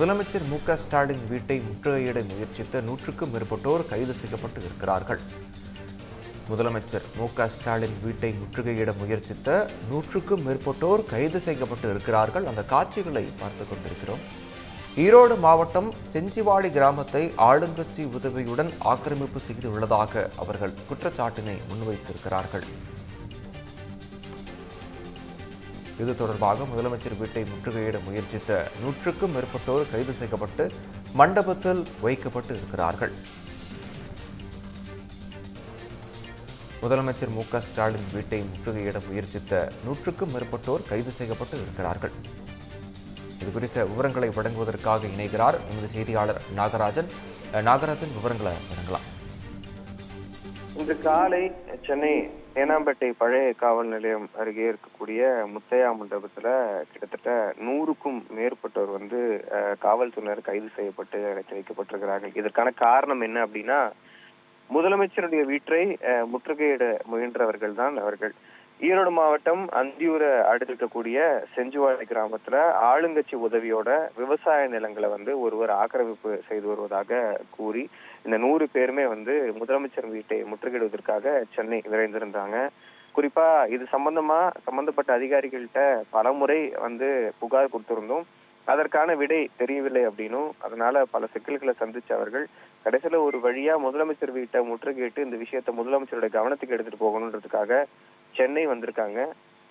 முதலமைச்சர் மு க ஸ்டாலின் வீட்டை முற்றுகையிட முயற்சித்த நூற்றுக்கும் மேற்பட்டோர் கைது செய்யப்பட்டு இருக்கிறார்கள். முதலமைச்சர் மு க ஸ்டாலின் வீட்டை முற்றுகையிட முயற்சித்த நூற்றுக்கும் மேற்பட்டோர் கைது செய்யப்பட்டு இருக்கிறார்கள். அந்த காட்சிகளை பார்த்து கொண்டிருக்கிறோம். ஈரோடு மாவட்டம் செஞ்சிவாடி கிராமத்தை ஆளுங்கட்சி உதவியுடன் ஆக்கிரமிப்பு செய்துள்ளதாக அவர்கள் குற்றச்சாட்டினை முன்வைத்திருக்கிறார்கள். இது தொடர்பாக முதலமைச்சர் வீட்டை முற்றுகையிட முயற்சித்த நூற்றுக்கும் மேற்பட்டோர் கைது செய்யப்பட்டு மண்டபத்தில் வைக்கப்பட்டு இருக்கிறார்கள். முதலமைச்சர் மு க ஸ்டாலின் வீட்டை முற்றுகையிட முயற்சித்த நூற்றுக்கும் மேற்பட்டோர் கைது செய்யப்பட்டு இருக்கிறார்கள். இது குறித்த விவரங்களை வழங்குவதற்காக இணைகிறார் எமது செய்தியாளர் நாகராஜன். நாகராஜன் விவரங்களை வழங்கலாம். இன்று காலை சென்னை தேனாம்பேட்டை பழைய காவல் நிலையம் அருகே இருக்கக்கூடிய முத்தையா மண்டபத்துல கிட்டத்தட்ட நூறுக்கும் மேற்பட்டோர் வந்து காவல்துறையினர் கைது செய்யப்பட்டு அடைத்து வைக்கப்பட்டிருக்கிறார்கள். இதற்கான காரணம் என்ன அப்படின்னா முதலமைச்சருடைய வீட்டை முற்றுகையிட முயன்றவர்கள் தான் அவர்கள். ஈரோடு மாவட்டம் அந்தியூரை அடுத்திருக்கக்கூடிய செஞ்சுவாழை கிராமத்துல ஆளுங்கட்சி உதவியோட விவசாய நிலங்களை வந்து ஒருவர் ஆக்கிரமிப்பு செய்து வருவதாக கூறி இந்த நூறு பேருமே வந்து முதலமைச்சர் வீட்டை முற்றுகையிடுவதற்காக சென்னை விரைந்திருந்தாங்க. குறிப்பா இது சம்பந்தமா சம்பந்தப்பட்ட அதிகாரிகள்கிட்ட பலமுறை வந்து புகார் கொடுத்திருந்தோம். அதற்கான விடை தெரியவில்லை அப்படின்னும் அதனால பல சிக்கல்களை சந்திச்ச அவர்கள் கடைசியில ஒரு வழியா முதலமைச்சர் வீட்டை முற்றுகையிட்டு இந்த விஷயத்தை முதலமைச்சருடைய கவனத்துக்கு எடுத்துட்டு போகணுன்றதுக்காக சென்னை வந்திருக்காங்க.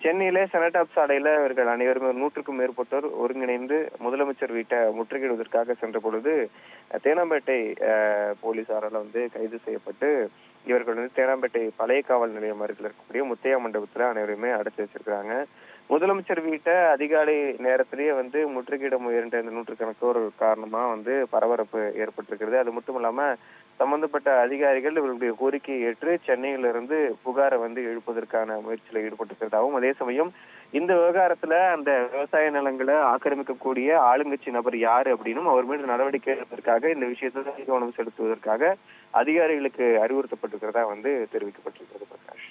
சென்னையில செனட்டாப் சாலையில இவர்கள் அனைவருமே நூற்றுக்கும் மேற்பட்டோர் ஒருங்கிணைந்து முதலமைச்சர் வீட்டை முற்றுகையிடுவதற்காக சென்ற பொழுது தேனாம்பேட்டை போலீசாரால் வந்து கைது செய்யப்பட்டு இவர்கள் வந்து தேனாம்பேட்டை பழைய காவல் நிலையம் அருகில் இருக்கக்கூடிய முத்தையா மண்டபத்துல அனைவருமே அடைச்சு வச்சிருக்கிறாங்க. முதலமைச்சர் வீட்டை அதிகாலை நேரத்திலேயே வந்து முற்றுகையிட முயன்ற இந்த நூற்றுக்கணக்கோர் காரணமா வந்து பரபரப்பு ஏற்பட்டிருக்கிறது. அது மட்டும் இல்லாம சம்பந்தப்பட்ட அதிகாரிகள் இவர்களுடைய கோரிக்கையை ஏற்று சென்னையிலிருந்து புகாரை வந்து எழுப்பதற்கான முயற்சியில் ஈடுபட்டிருக்கிறதாகவும் அதே சமயம் இந்த விவகாரத்துல அந்த விவசாய நிலங்களை ஆக்கிரமிக்கக்கூடிய ஆளுங்கட்சி நபர் யாரு அப்படின்னும் அவர் மீது நடவடிக்கை எடுப்பதற்காக இந்த விஷயத்தை கவனம் செலுத்துவதற்காக அதிகாரிகளுக்கு அறிவுறுத்தப்பட்டிருக்கிறதா வந்து தெரிவிக்கப்பட்டிருக்கிறது பிரகாஷ்.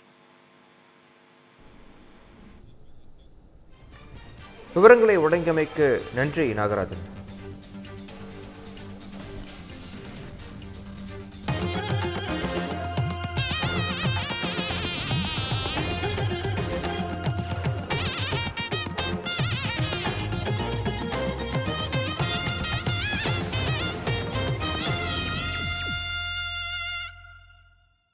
விவரங்களை வழங்கியமைக்கு நன்றி நாகராஜன்.